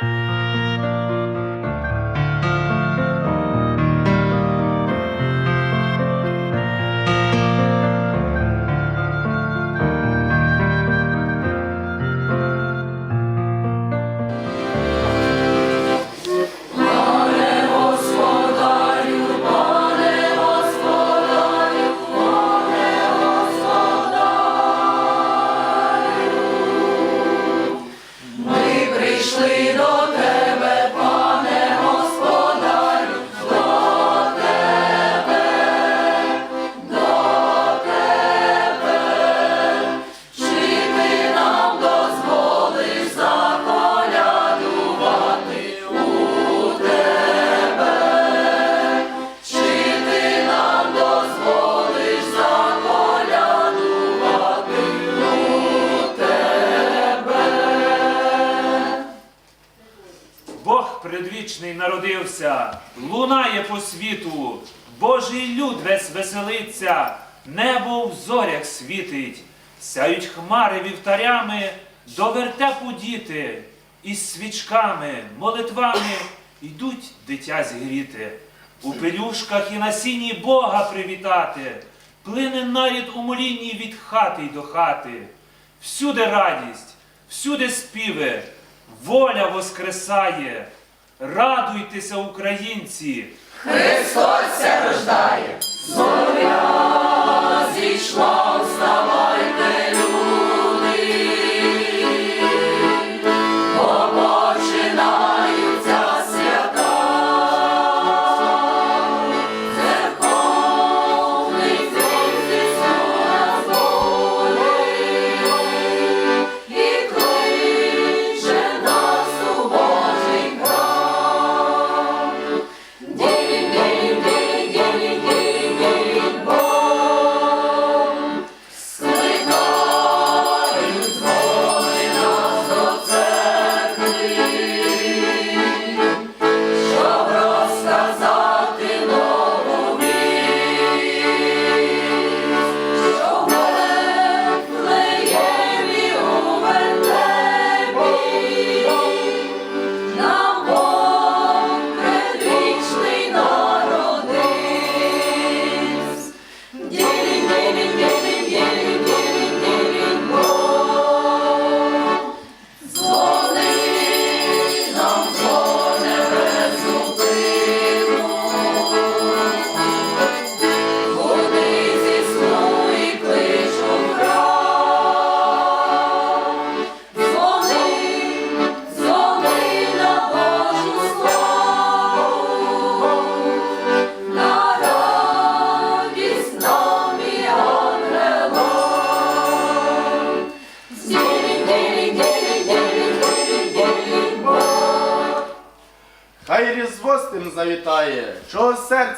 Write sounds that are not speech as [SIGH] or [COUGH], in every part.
Бог [LAUGHS] небо в зорях світить, сяють хмари вівтарями, до вертепу діти, із свічками, молитвами йдуть дитя зігріти, у пелюшках і на сіні Бога привітати, плине нарід у молінні від хати й до хати. Всюди радість, всюди співи, воля воскресає. Радуйтеся, українці! Нам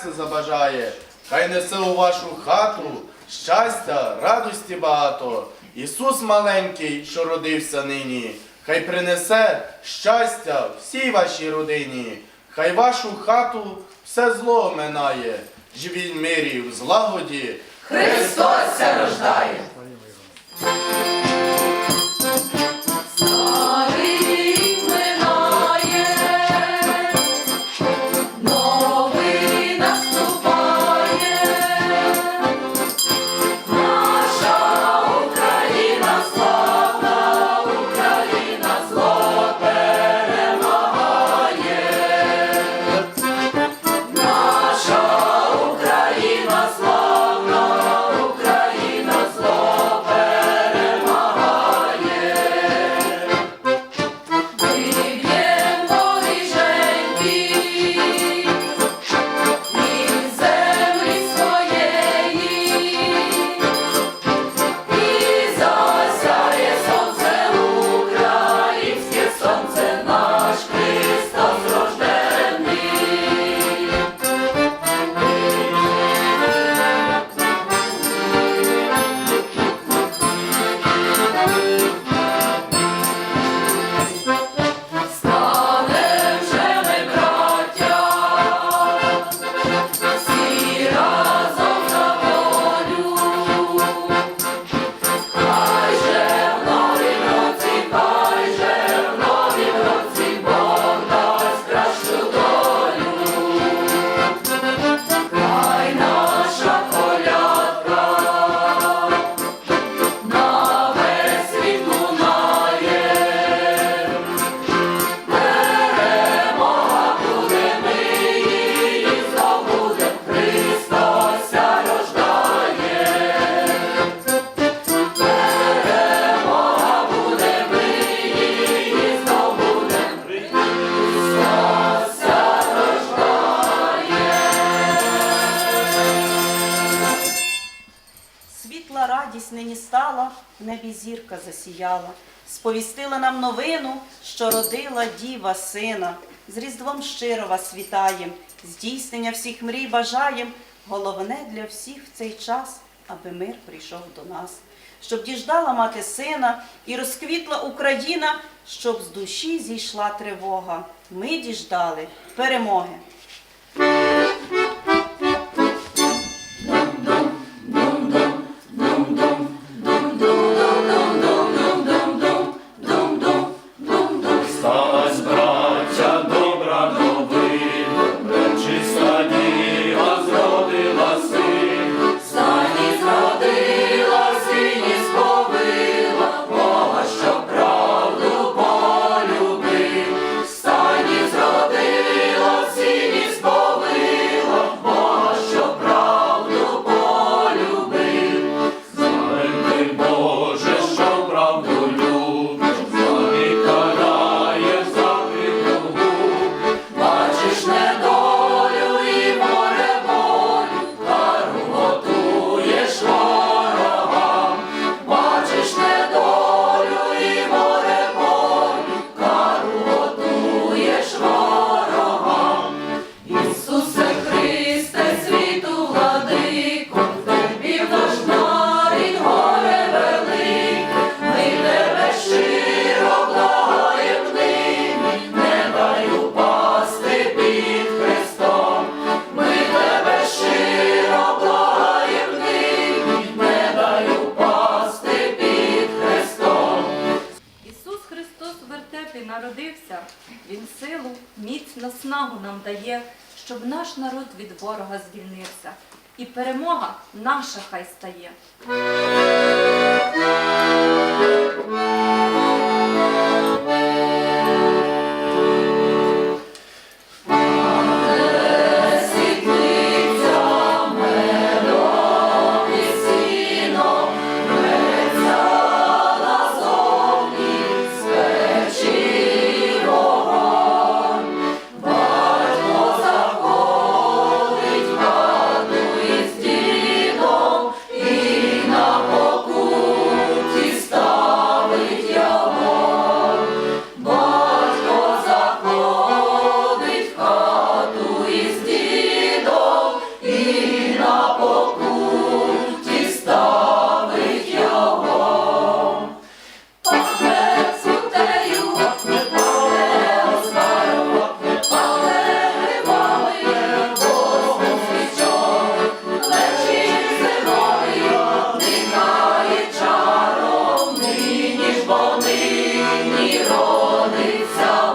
серце забажає, хай несе у вашу хату щастя, радості багато. Ісус маленький, що родився нині, хай принесе щастя всій вашій родині, хай вашу хату все зло минає, живіть в мирі в злагоді. Христос рождає. Нам новину, що родила діва сина. З Різдвом щиро вас вітаєм, здійснення всіх мрій бажаєм. Головне для всіх в цей час, аби мир прийшов до нас, щоб діждала мати сина і розквітла Україна, щоб з душі зійшла тривога. Ми діждали перемоги. Наснагу щоб наш народ від ворога звільнився. І перемога наша хай стає. і родиться.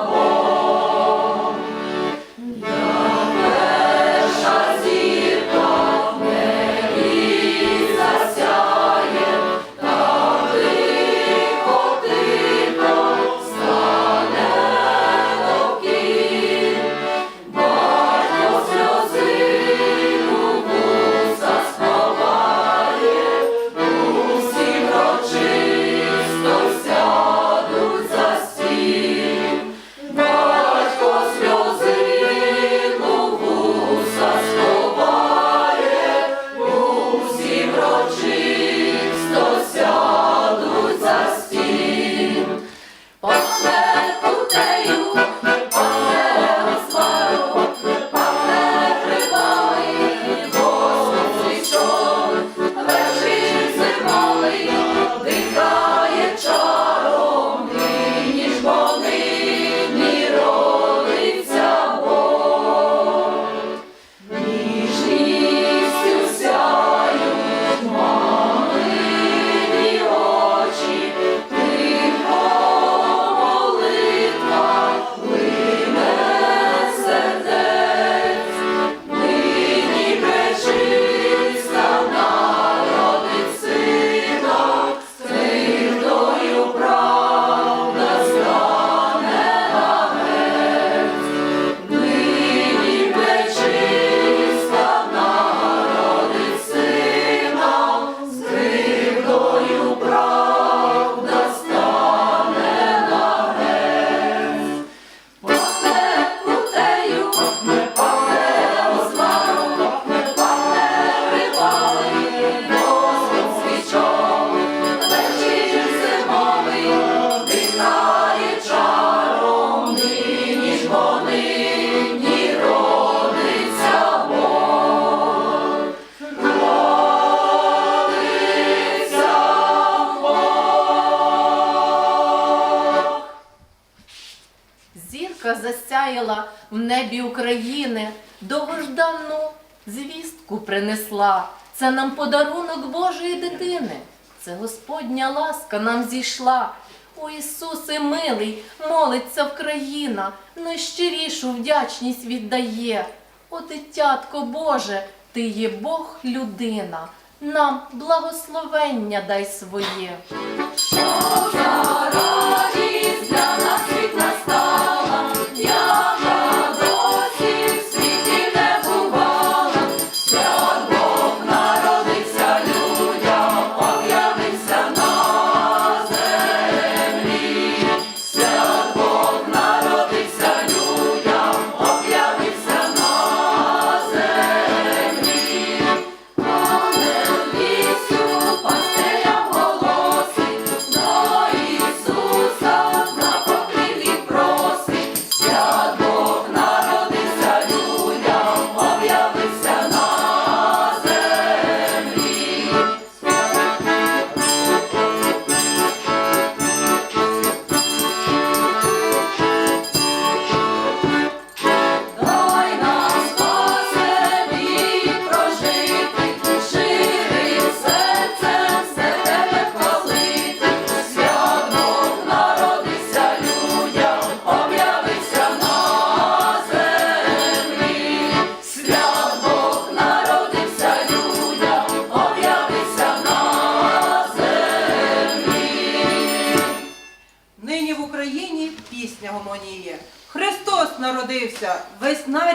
України довгожданну звістку принесла. Це нам подарунок Божої дитини. Це Господня ласка нам зійшла. О Ісусе милий, молиться Вкраїна, найщирішу вдячність віддає. О, дитятко Боже, Ти є Бог людина, нам благословення дай своє.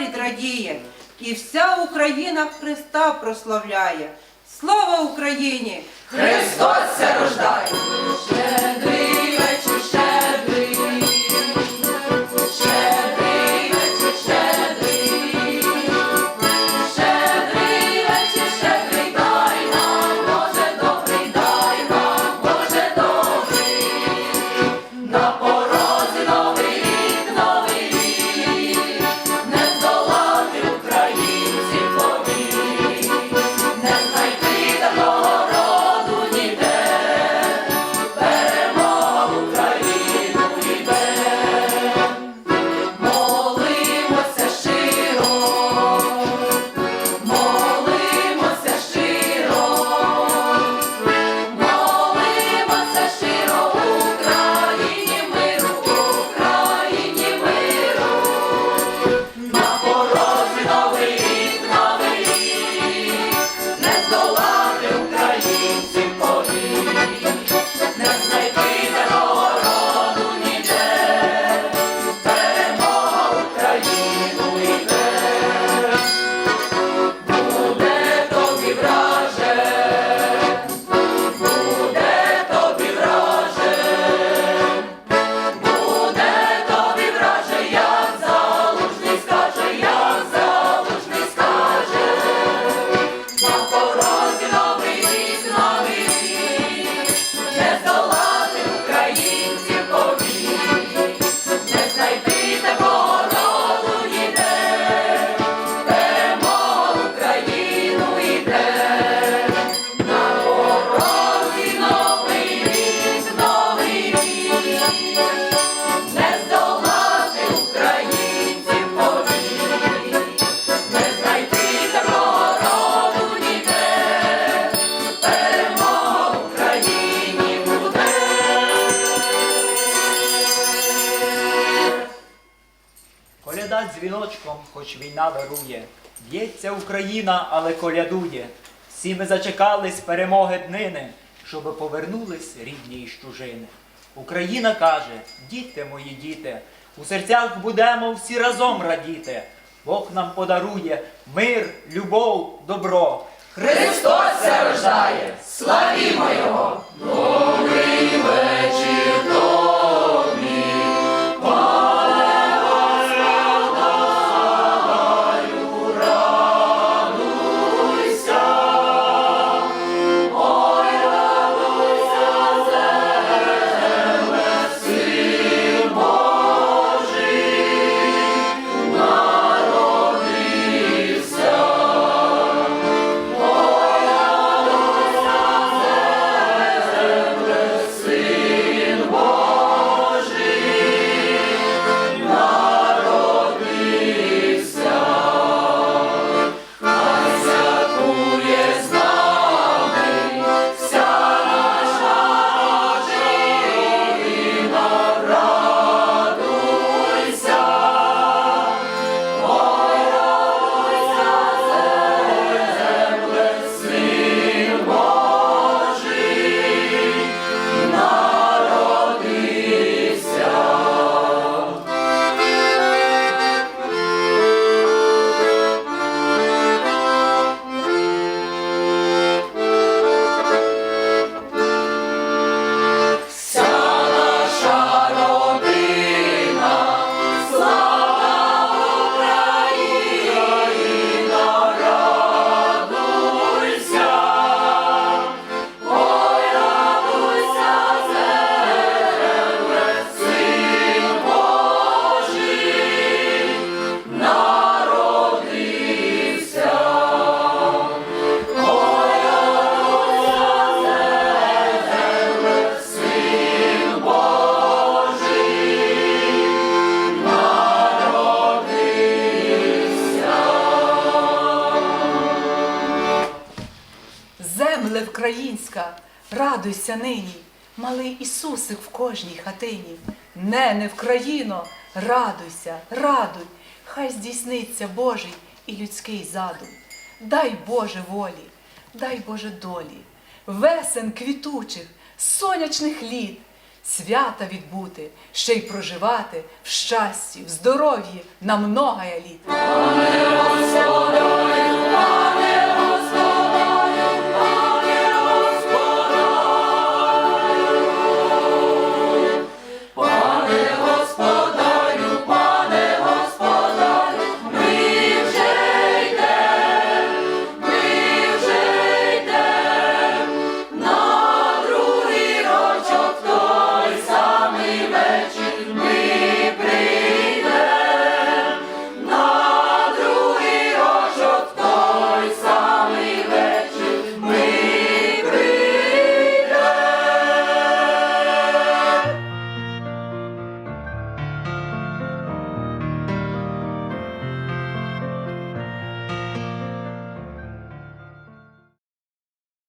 Давид радіє, і вся Україна Христа прославляє. Слава Україні! Христос рождає! Україна, але колядує. Всі ми зачекались перемоги днини, щоб повернулись рідні із чужини. Україна каже, діти мої діти, у серцях будемо всі разом радіти. Бог нам подарує мир, любов, добро. Христос зарождає, славімо Його! Новий радуйся нині, малий Ісусик в кожній хатині. Не, не в країно, радуйся, радуй, хай здійсниться Божий і людський задум. Дай Боже волі, дай Боже долі, весен квітучих, сонячних літ, свята відбути, ще й проживати в щасті, в здоров'ї. На многая літ.